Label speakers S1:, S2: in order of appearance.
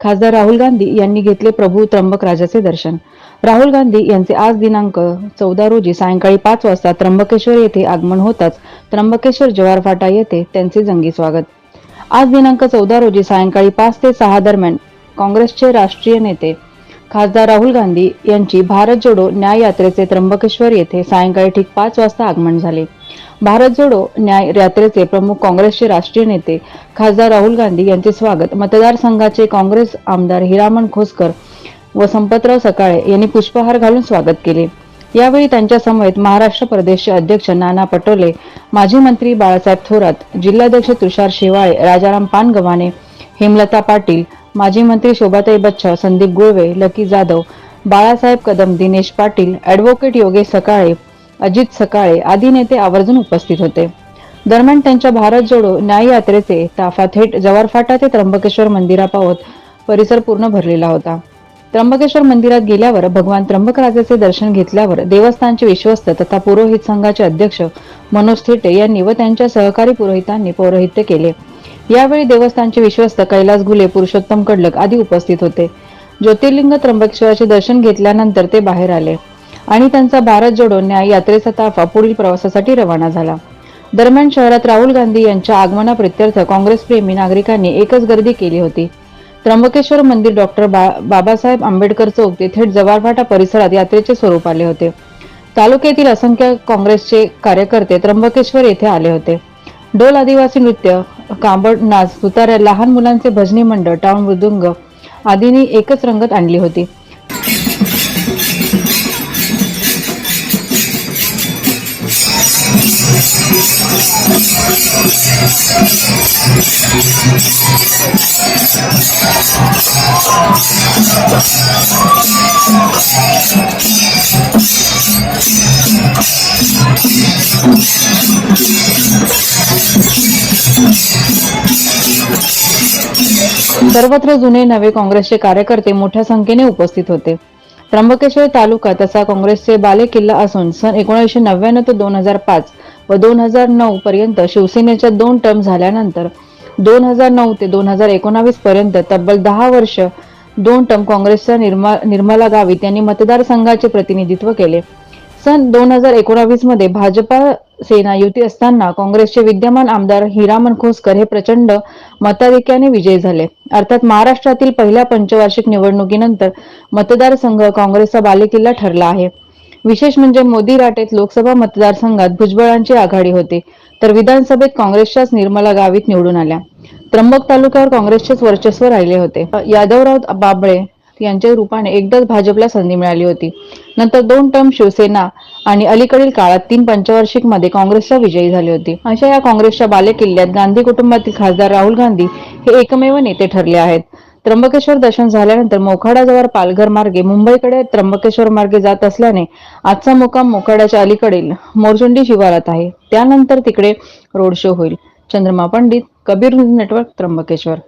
S1: खासदार राहुल गांधी यांनी घेतले प्रभू त्र्यंबक राजाचे दर्शन. राहुल गांधी यांचे आज दिनांक चौदा रोजी सायंकाळी पाच वाजता त्र्यंबकेश्वर येथे आगमन होताच त्र्यंबकेश्वर जवार फाटा येथे त्यांचे जंगी स्वागत. आज दिनांक चौदा रोजी सायंकाळी पाच ते सहा दरम्यान काँग्रेसचे राष्ट्रीय नेते खासदार राहुल गांधी यांची भारत जोडो न्याय यात्रेचे त्र्यंबकेश्वर येथे सायंकाळी ठीक पाच वाजता आगमन झाले. भारत जोडो न्याय यात्रेचे प्रमुख काँग्रेसचे राष्ट्रीय नेते खासदार राहुल गांधी यांचे स्वागत. मतदारसंघाचे काँग्रेस आमदार हिरामण खोसकर व संपतराव सकाळे यांनी पुष्पहार घालून स्वागत केले. यावेळी त्यांच्या समवेत महाराष्ट्र प्रदेशचे अध्यक्ष नाना पटोले माजी मंत्री बाळासाहेब थोरात जिल्हाध्यक्ष तुषार शेवाळे राजाराम पानगव्हाणे हेमलता पाटील माजी मंत्री शोभाताई बच्चा संदीप गुळवे लकी जाधव बाळासाहेब कदम दिनेश पाटील ऍडव्होकेट योगेश सकाळे अजित सकाळे आदी नेते आवर्जून उपस्थित होते. दरम्यान त्यांच्या भारत जोडो न्याय यात्रेचे ताफा थेट जवारफाटा ते त्र्यंबकेश्वर मंदिरापावत परिसर पूर्ण भरलेला होता. त्र्यंबकेश्वर मंदिरात गेल्यावर भगवान त्र्यंबकराजाचे दर्शन घेतल्यावर देवस्थानचे विश्वस्त तथा पुरोहित संघाचे अध्यक्ष मनोज थेटे यांनी व त्यांच्या सहकारी पुरोहितांनी पौरोहित्य केले. यावेळी देवस्थानचे विश्वस्त कैलास गुले पुरुषोत्तम कडलक आदी उपस्थित होते. ज्योतिर्लिंग त्र्यंबकेश्वराचे दर्शन घेतल्यानंतर ते बाहेर आले आणि त्यांचा भारत जोडो न्याय यात्रेचा ताफा पुढील प्रवासासाठी रवाना झाला. दरम्यान शहरात राहुल गांधी यांच्या आगमनाप्रित्यर्थ काँग्रेस नागरिकांनी एकच गर्दी केली होती. त्र्यंबकेश्वर मंदिर डॉक्टर बा- बाबासाहेब आंबेडकर चौक ते थेट जवारफाटा परिसरात यात्रेचे स्वरूप आले होते. तालुक्यातील असंख्य काँग्रेसचे कार्यकर्ते त्र्यंबकेश्वर येथे आले होते. डोल आदिवासी नृत्य कांबड नाच तुताऱ्या लहान मुलांचे भजनी मंडळ टाउन मृदुंग आदींनी एकच रंगत आणली होती. सर्वत्र जुने नवे काँग्रेसचे कार्यकर्ते मोठ्या संख्येने उपस्थित होते. त्र्यंबकेश्वर तालुका तसा काँग्रेसचे बालेकिल्ला असून सन एकोणीसशे नव्याण्णव ते दोन हजार पाच व दोन हजार नऊ पर्यंत शिवसेनेच्या दोन टर्म झाल्यानंतर दोन हजार नऊ ते दोन हजार एकोणावीस पर्यंत तब्बल दहा वर्ष दोन टर्म काँग्रेसच्या निर्मा निर्मला गावित यांनी मतदारसंघाचे प्रतिनिधित्व केले. सन दोन हजार एकोणावीसमध्ये भाजपा सेना युती असताना काँग्रेसचे विद्यमान आमदार हिरामन खोसकर हे प्रचंड मताधिक्याने विजयी झाले. अर्थात महाराष्ट्रातील पहिल्या पंचवार्षिक निवडणुकीनंतर मतदारसंघ काँग्रेसचा बालेकिल्ला ठरला आहे. विशेष म्हणजे मोदी राटेत लोकसभा मतदारसंघात भुजबळांची आघाडी होती तर विधानसभेत काँग्रेसच्याच निर्मला गावित निवडून आल्या. त्र्यंबक तालुक्यावर काँग्रेसचेच वर्चस्व राहिले होते. यादवराव बाबळे यांच्या रूपाने एकदाच भाजपला संधी मिळाली होती. नंतर दोन टर्म शिवसेना आणि अलीकडील काळात तीन पंचवार्षिकमध्ये काँग्रेसला विजयी झाली होती. अशा या काँग्रेसच्या बालेकिल्ल्यात गांधी कुटुंबातील खासदार राहुल गांधी हे एकमेव नेते ठरले आहेत. त्र्यंबकेश्वर दर्शन झाल्यानंतर मोखाडाजवळ पालघर मार्गे मुंबईकडे त्र्यंबकेश्वर मार्गे जात असल्याने आजचा मुकाम मोखाड्याच्या अलीकडील मोरचुंडी शिवारात आहे. त्यानंतर तिकडे रोड शो होईल. Chandrama Pandit Kabir news network Trimbakeshwar.